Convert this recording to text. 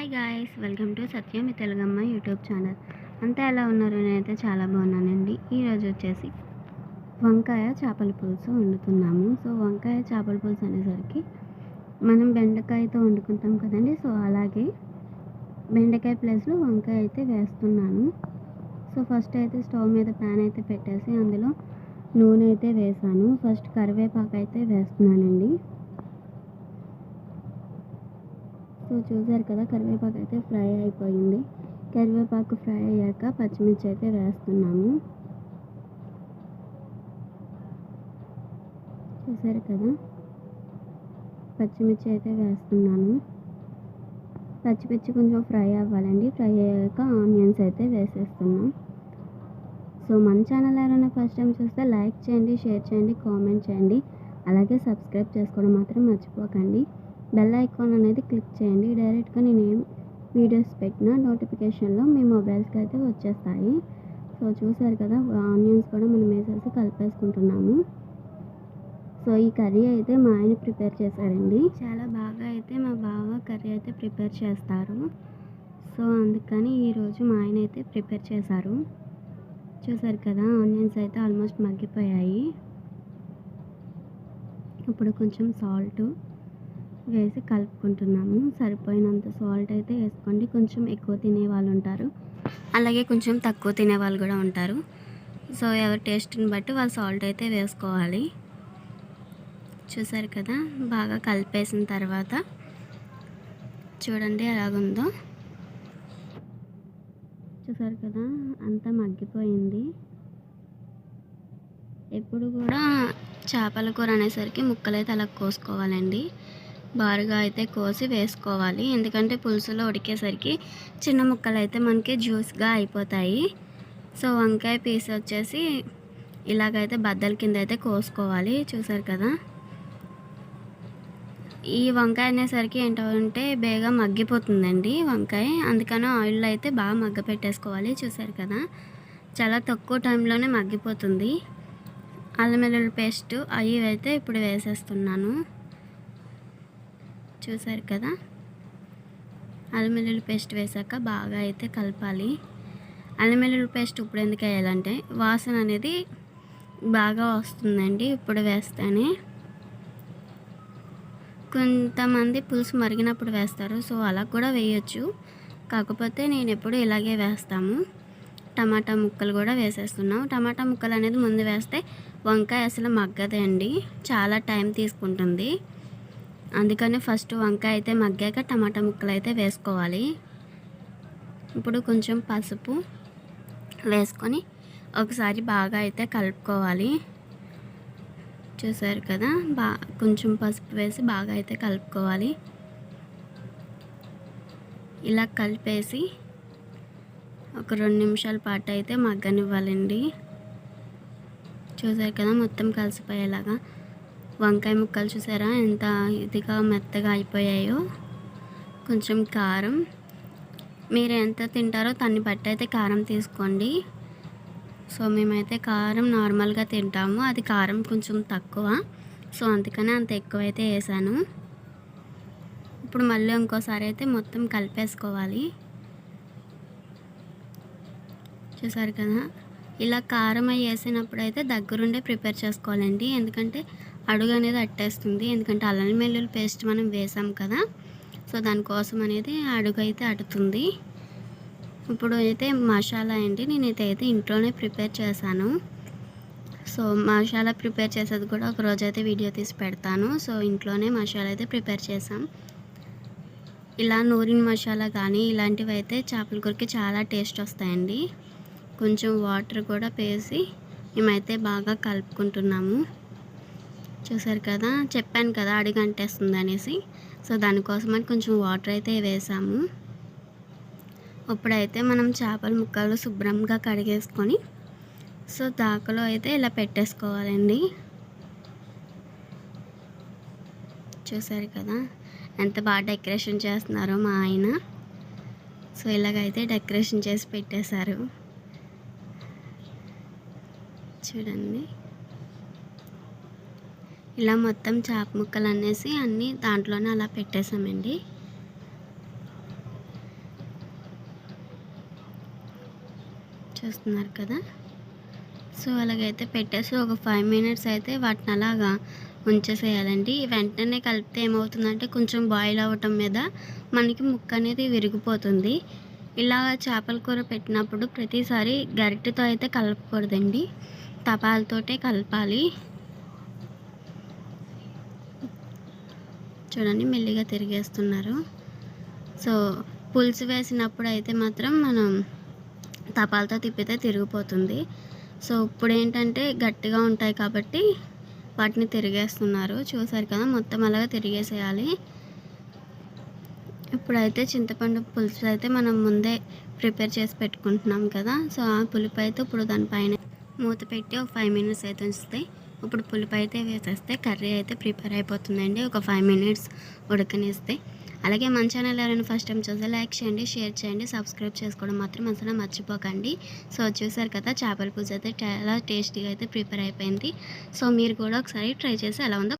Hi guys welcome to Satyam me Telugamma YouTube channel అంతా ఎలా ఉన్నారు? నేనైతే చాలా బాగున్నానండి. ఈరోజు వచ్చేసి వంకాయ చేపల పులుసు వండుతున్నాము. సో వంకాయ చేపల పులుసు అనేసరికి మనం బెండకాయతో వండుకుంటాం కదండి. సో అలాగే బెండకాయ ప్లేస్లో వంకాయ అయితే వేస్తున్నాను. సో ఫస్ట్ అయితే స్టవ్ మీద ప్యాన్ అయితే పెట్టేసి అందులో నూనె అయితే వేసాను. ఫస్ట్ కరివేపాకు అయితే వేస్తున్నానండి. సో చూసారు కదా కరివేపాకు అయితే ఫ్రై అయిపోయింది. కరివేపాకు ఫ్రై అయ్యాక పచ్చిమిర్చి అయితే వేస్తున్నాము. చూసారు కదా పచ్చిమిర్చి అయితే వేస్తున్నాను. పచ్చిమిర్చి కొంచెం ఫ్రై అవ్వాలండి. ఫ్రై అయ్యాక ఆనియన్స్ అయితే వేసేస్తున్నాం. సో మన ఛానల్ ఎవరైనా ఫస్ట్ టైం చూస్తే లైక్ చేయండి షేర్ చేయండి కామెంట్ చేయండి. అలాగే సబ్స్క్రైబ్ చేసుకోవడం మాత్రం మర్చిపోకండి. బెల్ ఐకాన్ అనేది క్లిక్ చేయండి. డైరెక్ట్గా నేను ఏం వీడియోస్ పెట్టినా నోటిఫికేషన్లో మీ మొబైల్స్కి అయితే వచ్చేస్తాయి. సో చూసారు కదా ఆనియన్స్ కూడా మనం వేసేసి కలిపేసుకుంటున్నాము. సో ఈ కర్రీ అయితే మా ఆయన ప్రిపేర్ చేశారండి. చాలా బాగా అయితే మా బావ కర్రీ అయితే ప్రిపేర్ చేస్తారు. సో అందుకని ఈరోజు మా ఆయన అయితే ప్రిపేర్ చేశారు. చూసారు కదా ఆనియన్స్ అయితే ఆల్మోస్ట్ మగ్గిపోయాయి. ఇప్పుడు కొంచెం సాల్ట్ వేసి కలుపుకుంటున్నాము. సరిపోయినంత సాల్ట్ అయితే వేసుకోండి. కొంచెం ఎక్కువ తినే వాళ్ళు ఉంటారు. అలాగే కొంచెం తక్కువ తినే వాళ్ళు కూడా ఉంటారు. సో ఎవరి టేస్ట్ని బట్టి వాళ్ళు సాల్ట్ అయితే వేసుకోవాలి. చూసారు కదా? బాగా కలిపేసిన తర్వాత చూడండి ఎలాగుందో. చూసారు కదా? అంతా మగ్గిపోయింది. ఎప్పుడు కూడా చేపల కూర అనేసరికి ముక్కలైతే అలా కోసుకోవాలండి. బారుగా అయితే కోసి వేసుకోవాలి. ఎందుకంటే పులుసులో ఉడికేసరికి చిన్న ముక్కలు అయితే మనకి జ్యూస్గా అయిపోతాయి. సో వంకాయ పీస్ వచ్చేసి ఇలాగైతే బద్దల కింద అయితే కోసుకోవాలి. చూసారు కదా? ఈ వంకాయ అనేసరికి ఏంటంటే బేగా మగ్గిపోతుందండి వంకాయ. అందుకని ఆయిల్లో అయితే బాగా మగ్గ పెట్టేసుకోవాలి చూసారు కదా? చాలా తక్కువ టైంలోనే మగ్గిపోతుంది. అల్లం వెల్లుల్లి పేస్ట్ అవి అయితే ఇప్పుడు వేసేస్తున్నాను. చూసారు కదా? అల్లం వెల్లుల్లి పేస్ట్ వేసాక బాగా అయితే కలపాలి. అల్లం వెల్లుల్లి పేస్ట్ ఇప్పుడు ఎందుకు వేయాలంటే వాసన అనేది బాగా వస్తుందండి ఇప్పుడు వేస్తేనే. కొంతమంది పులుసు మరిగినప్పుడు వేస్తారు సో అలా కూడా వేయచ్చు. కాకపోతే నేను ఎప్పుడు ఇలాగే వేస్తాము. టమాటా ముక్కలు కూడా వేసేస్తున్నాం టమాటా ముక్కలు అనేది ముందు వేస్తే వంకాయ అసలు మగ్గదండి. చాలా టైం తీసుకుంటుంది. అందుకని ఫస్ట్ వంకాయ అయితే మగ్గాక టమాటా ముక్కలు అయితే వేసుకోవాలి. ఇప్పుడు కొంచెం పసుపు వేసుకొని ఒకసారి బాగా అయితే కలుపుకోవాలి. చూసారు కదా? బా కొంచెం పసుపు వేసి బాగా అయితే కలుపుకోవాలి. ఇలా కలిపేసి ఒక రెండు నిమిషాల పాటు అయితే మగ్గనివ్వాలండి. చూసారు కదా? మొత్తం కలిసిపోయేలాగా. వంకాయ ముక్కలు చూసారా? ఎంత ఇదిగా మెత్తగా అయిపోయాయో. కొంచెం కారం. మీరు ఎంత తింటారో దాన్ని బట్టి అయితే కారం తీసుకోండి. సో మేమైతే కారం నార్మల్గా తింటాము. అది కారం కొంచెం తక్కువ. సో అందుకనే అంత ఎక్కువ అయితే వేసాను. ఇప్పుడు మళ్ళీ ఇంకోసారి అయితే మొత్తం కలిపేసుకోవాలి. చూసారు కదా? ఇలా కారం అవి వేసినప్పుడు అయితే దగ్గరుండే ప్రిపేర్ చేసుకోవాలండి. ఎందుకంటే అడుగు అనేది అట్టేస్తుంది. ఎందుకంటే అల్లం వెల్లుల్లి పేస్ట్ మనం వేసాం కదా సో దానికోసం అనేది అడుగు అయితే అడుతుంది. ఇప్పుడు అయితే మసాలా అండి నేనైతే అయితే ఇంట్లోనే ప్రిపేర్ చేశాను. సో మసాలా ప్రిపేర్ చేసేది కూడా ఒక రోజు అయితే వీడియో తీసి పెడతాను. సో ఇంట్లోనే మసాలా అయితే ప్రిపేర్ చేసాం ఇలా నూరిన మసాలా కానీ ఇలాంటివి అయితే చేపల కూరకి చాలా టేస్ట్ వస్తాయండి. కొంచెం వాటర్ కూడా వేసి మేమైతే బాగా కలుపుకుంటున్నాము. చూసారు కదా చెప్పాను కదా అడిగి అంటేస్తుంది అనేసి సో దానికోసమని కొంచెం వాటర్ అయితే వేసాము. ఇప్పుడైతే మనం చేపల ముక్కలు శుభ్రంగా కడిగేసుకొని సో దాకలో అయితే ఇలా పెట్టేసుకోవాలండి. చూసారు కదా ఎంత బాగా డెకరేషన్ చేస్తున్నారో మా ఆయన. సో ఇలాగైతే డెకరేషన్ చేసి పెట్టేశారు. చూడండి. ఇలా మొత్తం చేప ముక్కలు అనేసి అన్నీ దాంట్లోనే అలా పెట్టేసామండి. చూస్తున్నారు కదా? సో అలాగైతే పెట్టేసి ఒక ఫైవ్ మినిట్స్ అయితే వాటిని అలాగా ఉంచేసేయాలండి. వెంటనే కలిపితే ఏమవుతుందంటే కొంచెం బాయిల్ అవ్వటం మీద మనకి ముక్క అనేది విరిగిపోతుంది. ఇలా చేపల కూర పెట్టినప్పుడు ప్రతిసారి గరిటెతో అయితే కలపకూడదండి. తపాలతోటే కలపాలి. చూడండి మెల్లిగా తిరిగేస్తున్నారు. సో పులుసు వేసినప్పుడు అయితే మాత్రం మనం తపాలతో తిప్పితే తిరిగిపోతుంది. సో ఇప్పుడు ఏంటంటే గట్టిగా ఉంటాయి కాబట్టి వాటిని తిరిగేస్తున్నారు. చూసారు కదా మొత్తం అలాగా తిరిగేసేయాలి. ఇప్పుడైతే చింతపండు పులుసు అయితే మనం ముందే ప్రిపేర్ చేసి పెట్టుకుంటున్నాం కదా. సో ఆ పులుపు అయితే ఇప్పుడు దానిపైన మూత పెట్టి ఒక ఫైవ్ మినిట్స్ అయితే ఉంచుతాయి. ఇప్పుడు పులుపు అయితే వేసేస్తే కర్రీ అయితే ప్రిపేర్ అయిపోతుందండి. ఒక ఫైవ్ మినిట్స్ ఉడకనిస్తే. అలాగే మన ఛానల్ ఎవరైనా ఫస్ట్ టైం చూస్తే లైక్ చేయండి షేర్ చేయండి సబ్స్క్రైబ్ చేసుకోవడం మాత్రం అసలు మర్చిపోకండి. సో చూసారు కదా చేపల పూజ అయితే చాలా టేస్టీగా అయితే ప్రిపేర్ అయిపోయింది. సో మీరు కూడా ఒకసారి ట్రై చేసి ఎలా ఉందో